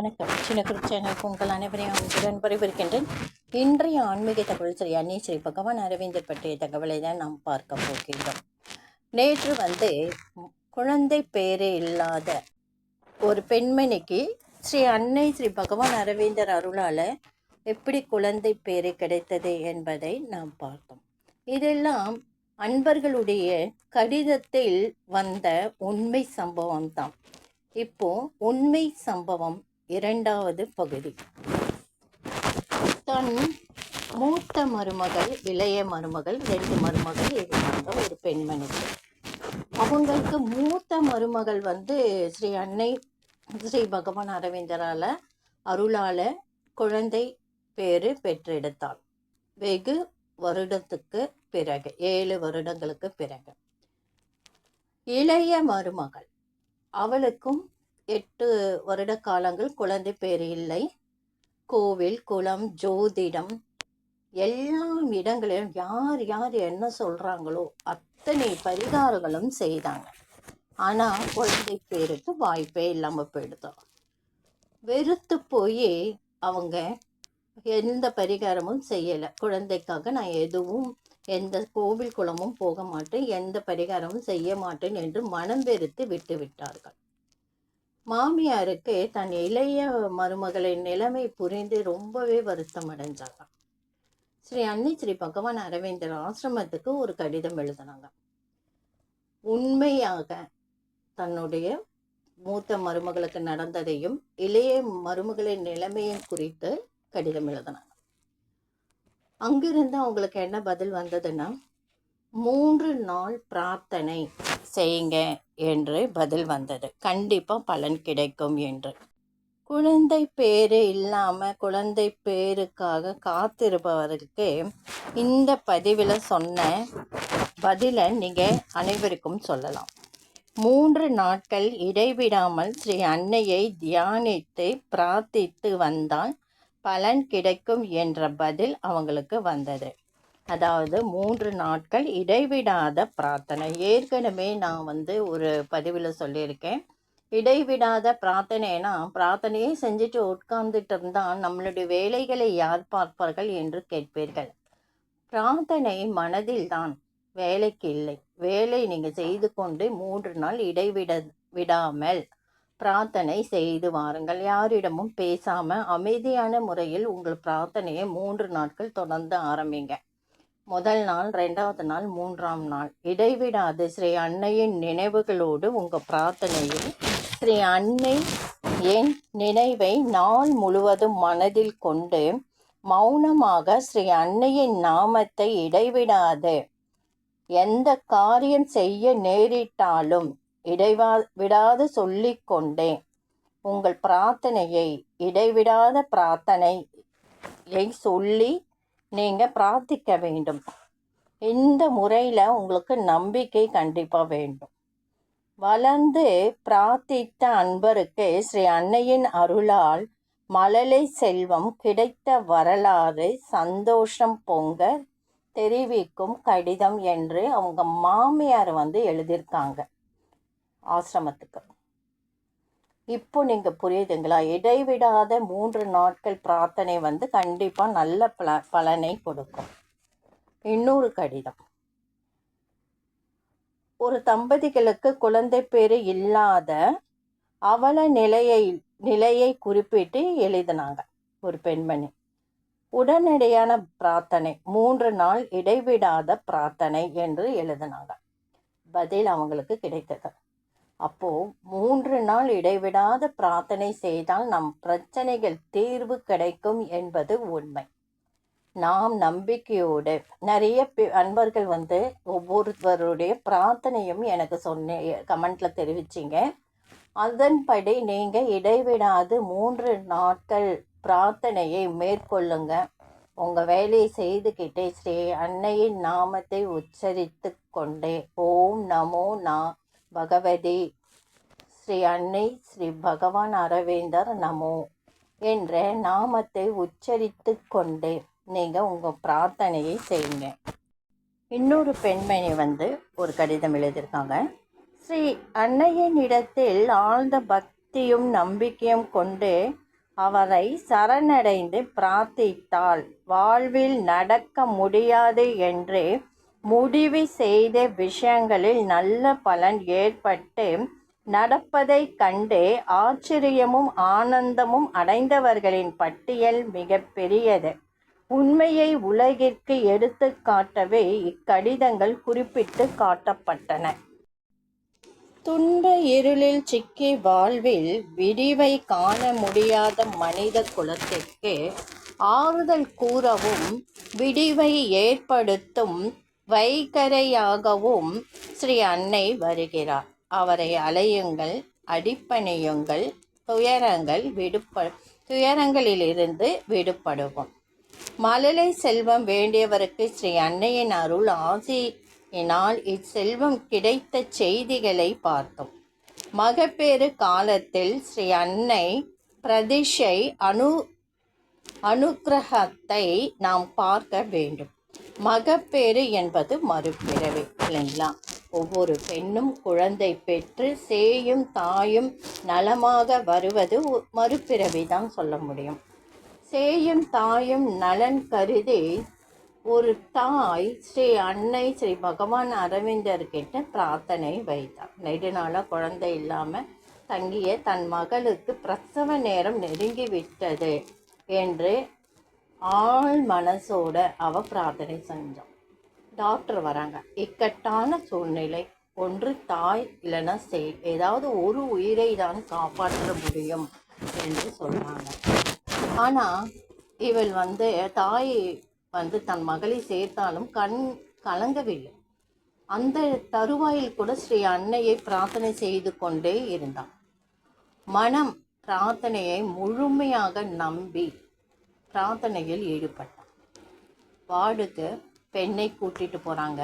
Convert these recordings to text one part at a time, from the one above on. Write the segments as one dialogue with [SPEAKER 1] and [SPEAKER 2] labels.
[SPEAKER 1] வணக்கம். சின்ன குரு உங்கள் அனைவரையும் அன்புடன் இன்றைய ஆன்மீக தகவல் ஸ்ரீ அன்னீஸ்ரீ பகவான் அரவிந்தர் பற்றிய தகவலை தான் நாம் பார்க்க போகின்றோம். நேற்று வந்து குழந்தை பேரே இல்லாத ஒரு பெண்மணிக்கு ஸ்ரீ அன்னை ஸ்ரீ பகவான் அரவிந்தர் அருளால் எப்படி குழந்தை பேரு கிடைத்தது என்பதை நாம் பார்த்தோம். இதெல்லாம் அன்பர்களுடைய கடிதத்தில் வந்த உண்மை சம்பவம் தான் இப்போ உண்மை சம்பவம் இரண்டாவது பகுதி. தன் மூத்த மருமகள் இளைய மருமகள் ரெண்டு மருமகள் இருந்தாங்க ஒரு பெண்மணிக்கு. அவங்களுக்கு மூத்த மருமகள் வந்து ஸ்ரீ அன்னை ஸ்ரீ பகவான் அரவிந்தரால அருளால குழந்தை பேரு பெற்றெடுத்தாள். வெகு வருடத்துக்கு பிறகு ஏழு வருடங்களுக்கு பிறகு. இளைய மருமகள் அவளுக்கும் எட்டு வருட காலங்கள் குழந்தை பேர் இல்லை. கோவில் குளம் ஜோதிடம் எல்லா இடங்களிலும் யார் யார் என்ன சொல்கிறாங்களோ அத்தனை பரிகாரங்களும் செய்தாங்க. ஆனால் குழந்தை பேருக்கு வாய்ப்பே இல்லாமல் போயிடுதோம் வெறுத்து போய் அவங்க எந்த பரிகாரமும் செய்யலை. குழந்தைக்காக நான் எதுவும் எந்த கோவில் குளமும் போக மாட்டேன். எந்த பரிகாரமும் செய்ய மாட்டேன் என்று மனம் வெறுத்து விட்டு விட்டார்கள். மாமியாருக்கு தன் இளைய மருமகளின் நிலைமை புரிந்து ரொம்பவே வருத்தம் அடைஞ்சாங்க. ஸ்ரீ அன்னை ஸ்ரீ பகவான் அரவிந்தர் ஆசிரமத்துக்கு ஒரு கடிதம் எழுதினாங்க. உண்மையாக தன்னுடைய மூத்த மருமகளுக்கு நடந்ததையும் இளைய மருமகளின் நிலைமையும் குறித்து கடிதம் எழுதினாங்க. அங்கிருந்து அவங்களுக்கு என்ன பதில் வந்ததுன்னா மூன்று நாள் பிரார்த்தனை. செய்யுங்க என்று பதில் வந்தது. கண்டிப்பாக பலன் கிடைக்கும் என்று. குழந்தை பேரு இல்லாமல் குழந்தை பேருக்காக காத்திருப்பவருக்கு இந்த பதிவில் சொன்ன பதிலை நீங்கள் அனைவருக்கும் சொல்லலாம். மூன்று நாட்கள் இடைவிடாமல் ஸ்ரீ அன்னையை தியானித்து பிரார்த்தித்து வந்தால் பலன் கிடைக்கும் என்ற பதில் அவங்களுக்கு வந்தது. அதாவது மூன்று நாட்கள் இடைவிடாத பிரார்த்தனை. ஏற்கனவே நான் வந்து ஒரு பதிவில் சொல்லியிருக்கேன். இடைவிடாத பிரார்த்தனைனா பிரார்த்தனையே செஞ்சுட்டு உட்கார்ந்துட்டு இருந்தால் நம்மளுடைய வேலைகளை யார் பார்ப்பார்கள் என்று கேட்பீர்கள். பிரார்த்தனை மனதில் தான் வேலைக்கு இல்லை. வேலை நீங்கள் செய்து கொண்டு மூன்று நாள் இடைவிட விடாமல் பிரார்த்தனை செய்து வாருங்கள். யாரிடமும் பேசாமல் அமைதியான முறையில் உங்கள் பிரார்த்தனையை மூன்று நாட்கள் தொடர்ந்து ஆரம்பிங்க. முதல் நாள் ரெண்டாவது நாள் மூன்றாம் நாள். இடைவிடாது. ஸ்ரீ அன்னையின் நினைவுகளோடு உங்கள் பிரார்த்தனையில் ஸ்ரீ அன்னை என் நினைவை நாள் முழுவதும் மனதில் கொண்டு மௌனமாக ஸ்ரீ அன்னையின் நாமத்தை இடைவிடாது. எந்த காரியம் செய்ய நேரிட்டாலும் இடைவா விடாது சொல்லிக்கொண்டே உங்கள் பிரார்த்தனையை இடைவிடாத பிரார்த்தனையை சொல்லி நீங்கள் பிரார்த்திக்க வேண்டும். இந்த முறையில் உங்களுக்கு நம்பிக்கை கண்டிப்பாக வேண்டும். வளர்ந்து பிரார்த்தித்த அன்பருக்கு ஸ்ரீ அன்னையின் அருளால் மழலை செல்வம் கிடைத்த வரலாறு சந்தோஷம் பொங்க தெரிவிக்கும் கடிதம் என்று அவங்க மாமியார் வந்து எழுதியிருக்காங்க. ஆசிரமத்துக்கு. இப்போ நீங்கள் புரியுதுங்களா? இடைவிடாத மூன்று நாட்கள் பிரார்த்தனை வந்து கண்டிப்பாக நல்ல பல பலனை கொடுக்கும். இன்னொரு கடிதம். ஒரு தம்பதிகளுக்கு குழந்தை பேர் இல்லாத அவல நிலையை நிலையை குறிப்பிட்டு எழுதினாங்க ஒரு பெண்மணி. உடனடியான பிரார்த்தனை மூன்று நாள் இடைவிடாத பிரார்த்தனை என்று எழுதினாங்க. பதில் அவங்களுக்கு கிடைத்தது. அப்போது மூன்று நாள் இடைவிடாத பிரார்த்தனை செய்தால் நம் பிரச்சனைகள் தீர்வு கிடைக்கும் என்பது உண்மை. நாம் நம்பிக்கையோடு நிறைய அன்பர்கள் வந்து ஒவ்வொருவருடைய பிரார்த்தனையும் எனக்கு சொன்ன கமெண்ட்ல தெரிவிச்சிங்க. அதன்படி நீங்கள் இடைவிடாது மூன்று நாட்கள் பிரார்த்தனையை மேற்கொள்ளுங்க. உங்கள் வேலையை செய்துக்கிட்டே ஸ்ரீ அன்னையின் நாமத்தை உச்சரித்து கொண்டே. ஓம் நமோ நா பகவதி. ஸ்ரீ அன்னை ஸ்ரீ பகவான் அரவேந்தர் நமோ என்ற நாமத்தை உச்சரித்து கொண்டே நீங்கள் உங்கள் பிரார்த்தனையை செய்யுங்க. இன்னொரு பெண்மணி வந்து ஒரு கடிதம் எழுதியிருக்காங்க. ஸ்ரீ அன்னையின் இடத்தில் ஆழ்ந்த பக்தியும் நம்பிக்கையும் கொண்டு அவரை சரணடைந்து பிரார்த்தித்தால் வாழ்வில் நடக்க முடியாது என்று முடிவு செய்த விஷயங்களில் நல்ல பலன் ஏற்பட்டு நடப்பதைக் கண்டு ஆச்சரியமும் ஆனந்தமும் அடைந்தவர்களின் பட்டியல் மிக பெரியது. உண்மையை உலகிற்கு எடுத்து காட்டவே இக்கடிதங்கள் குறிப்பிட்டு காட்டப்பட்டன. துன்ப இருளில் சிக்கி வாழ்வில் விடிவை காண முடியாத மனித குலத்திற்கு ஆறுதல் கூறவும் விடிவை ஏற்படுத்தும் வைகரையாகவும் ஸ்ரீ அன்னை வருகிறார். அவரை அலையுங்கள் அடிப்பணியுங்கள் துயரங்கள் விடுப துயரங்களிலிருந்து விடுபடுவோம். மழலை செல்வம் வேண்டியவருக்கு ஸ்ரீ அன்னையின் அருள் ஆசியினால் இச்செல்வம் கிடைத்த செய்திகளை பார்த்தோம். மகப்பேறு காலத்தில் ஸ்ரீ அன்னை பிரதிஷை அனு அனுக்கிரகத்தை நாம் பார்க்க வேண்டும். மகப்பேறு என்பது மறுபிறவி இல்லைங்களா? ஒவ்வொரு பெண்ணும் குழந்தை பெற்று சேயும் தாயும் நலமாக வருவது மறுபிறவி தான் சொல்ல முடியும். சேயும் தாயும் நலன் கருதி ஒரு தாய் ஸ்ரீ அன்னை ஸ்ரீ பகவான் அரவிந்தர்கிட்ட பிரார்த்தனை வைத்தார். நெடுநாளாக குழந்தை இல்லாமல் தங்கிய தன் மகளுக்கு பிரசவ நேரம் நெருங்கி விட்டது என்று ஆள் மனசோட அவ பிரார்த்தனை செஞ்சான் டாக்டர் வராங்க. இக்கட்டான சூழ்நிலை. ஒன்று தாய் இல்லைன்னா செய். ஏதாவது ஒரு உயிரை தான் காப்பாற்ற முடியும் என்று சொன்னாங்க. ஆனால் இவள் வந்து தாய் வந்து தன் மகளை சேர்த்தாலும் கண் கலங்கவில்லை. அந்த தருவாயில் கூட ஸ்ரீ அன்னையை பிரார்த்தனை செய்து கொண்டே இருந்தான். மனம் பிரார்த்தனையை முழுமையாக நம்பி பிரார்த்தனையில் ஈடுபட்டான். வார்டுக்கு பெண்ணை கூட்டிட்டு போகிறாங்க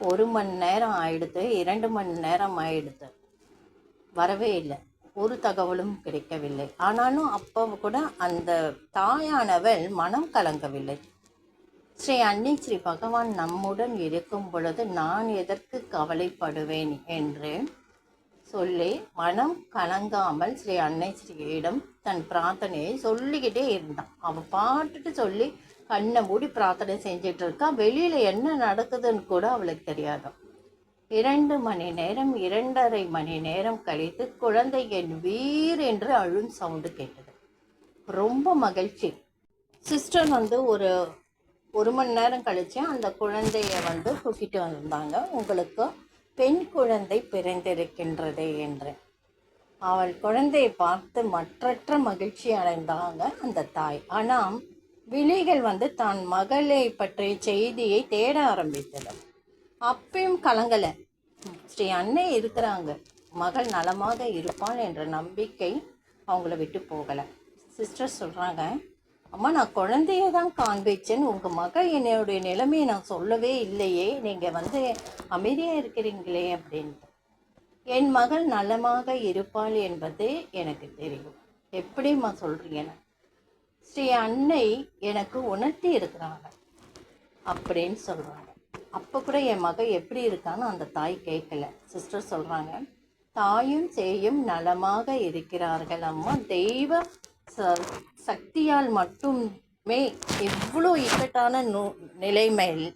[SPEAKER 1] ஒரு மணி நேரம் ஆயிடுத்து இரண்டு மணி நேரம் ஆயிடுத்து. வரவே இல்லை. ஒரு தகவலும் கிடைக்கவில்லை. ஆனாலும் அப்போ கூட அந்த தாயானவள் மனம் கலங்கவில்லை. ஸ்ரீ அன்னை ஸ்ரீ பகவான் நம்முடன் இருக்கும் பொழுது நான் எதற்கு கவலைப்படுவேன் என்று சொல்லி மனம் கலங்காமல் ஸ்ரீ அன்னை ஸ்ரீயிடம் தன் பிரார்த்தனையை சொல்லிக்கிட்டே இருந்தான். அவன் பாட்டுட்டு சொல்லி கண்ணை மூடி பிரார்த்தனை செஞ்சிட்டு இருக்கா. வெளியில் என்ன நடக்குதுன்னு கூட அவளுக்கு தெரியாது. இரண்டு மணி நேரம் இரண்டரை மணி நேரம் கழித்து குழந்தை என் வீர் என்று அழும் சவுண்டு கேட்டது. ரொம்ப மகிழ்ச்சி. சிஸ்டர் வந்து ஒரு ஒரு மணி நேரம் கழிச்சு அந்த குழந்தைய வந்து தூக்கிட்டு வந்திருந்தாங்க உங்களுக்கு பெண் குழந்தை பிறந்திருக்கின்றது என்று. அவள் குழந்தையை பார்த்து மற்றற்ற மகிழ்ச்சி அடைந்தாங்க அந்த தாய். ஆனால் விழிகள் வந்து தான் மகளை பற்றிய செய்தியை தேட ஆரம்பித்தது. அப்பயும் கலங்கலை. ஸ்ரீ அன்னை இருக்கிறாங்க. மகள் நலமாக இருப்பாள் என்ற நம்பிக்கை அவங்கள விட்டு போகலை. சிஸ்டர் சொல்கிறாங்க அம்மா நான் குழந்தைய தான் காண்பிச்சேன். உங்கள் மகள் என்னுடைய நிலைமையை நான் சொல்லவே இல்லையே. நீங்கள் வந்து அமைதியாக இருக்கிறீங்களே அப்படின்ட்டு. என் மகள் நலமாக இருப்பாள் என்பது எனக்கு தெரியும். எப்படிம்மா சொல்கிறீங்கன்னு ஸ்ரீ அன்னை எனக்கு உணர்த்தி இருக்கிறாங்க அப்படின்னு சொல்கிறாங்க அப்போ கூட என் மக எப்படி இருக்கான்னு அந்த தாய் கேட்கல. சிஸ்டர் சொல்கிறாங்க தாயும் சேயும் நலமாக இருக்கிறார்கள் அம்மா. தெய்வ ச சக்தியால் மட்டுமே இவ்வளோ இக்கட்டான நு நிலைமையில்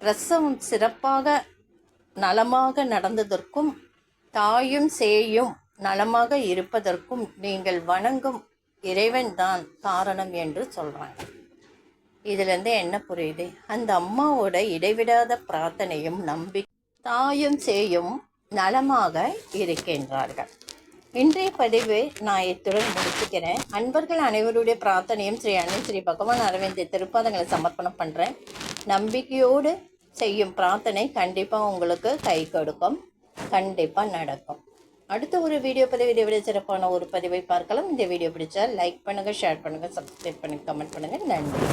[SPEAKER 1] பிரசவம் சிறப்பாக நலமாக நடந்ததற்கும் தாயும் சேயும் நலமாக இருப்பதற்கும் நீங்கள் வணங்கும் இறைவன் தான் காரணம் என்று சொல்கிறாங்க இதுலேருந்து என்ன புரியுது? அந்த அம்மாவோட இடைவிடாத பிரார்த்தனையும் நம்பி தாயும் சேயும் நலமாக இருக்கின்றார்கள். இன்றைய பதிவு நான் இத்துடன் முடிச்சுக்கிறேன். அன்பர்கள் அனைவருடைய பிரார்த்தனையும் ஸ்ரீ அண்ணன் ஸ்ரீ பகவான் அரவிந்த் திருப்பாதங்களை சமர்ப்பணம் பண்ணுறேன் நம்பிக்கையோடு செய்யும் பிரார்த்தனை கண்டிப்பாக உங்களுக்கு கை கொடுக்கும். கண்டிப்பாக நடக்கும். அடுத்த ஒரு வீடியோ பதிவு இதை விட சிறப்பான ஒரு பதிவை பார்க்கலாம். இந்த வீடியோ பிடிச்சா லைக் பண்ணுங்கள் ஷேர் பண்ணுங்கள் சப்ஸ்கிரைப் பண்ணுங்கள் கமெண்ட் பண்ணுங்கள் நன்றி.